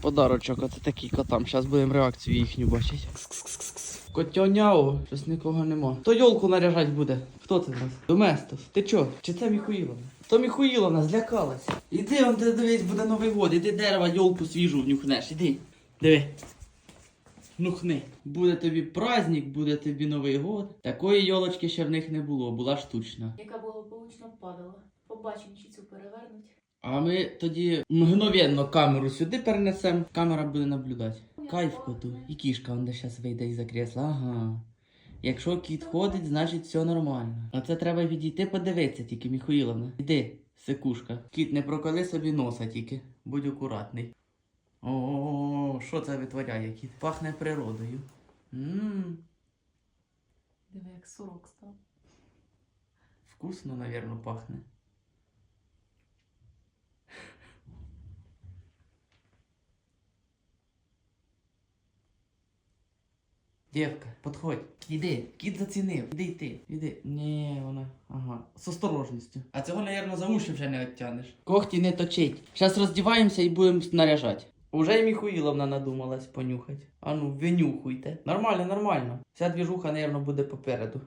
Подарочок, оце такий котам. Зараз будемо реакцію їхню бачити. Котяняо, щось нікого нема. Хто йолку наряжать буде? Хто це в нас? Доместос. Ти чо? Чи це Міхуїловна? То Міхуїловна злякалася. Іди, он де дивись, буде Новий год, іди дерева, йолку свіжу внюхнеш, іди. Диви. Нухни. Буде тобі праздник, буде тобі Новий год. Такої йолочки ще в них не було, була штучна. яка благополучно падала. Побачимо, чи цю перевернуть. А ми тоді мгновенно камеру сюди перенесемо, камера буде наблюдати. Кайф коту. І кішка он де зараз вийде із-за крісла. Ага. Якщо кіт ходить, значить все нормально. А це треба відійти подивитися тільки, Міхуїловна. Іди, секушка. Кіт, не проколи собі носа тільки. Будь акуратний. О, що це витворяє кіт? Пахне природою. Ммм, Диви, як сурок став. вкусно, навірно, пахне. Дівка, підходь. Іди, кіт зацінив. Іди йти. Іди. Ні, вона. Ага. З осторожністю. А цього, напевно, за уші вже не оттянеш. Когті не точить. Зараз роздіваємося і будемо наряжати. Уже і Міхуїловна надумалась понюхати. Ану, ну, винюхуйте. Нормально, нормально. Вся двіжуха, мабуть, буде попереду.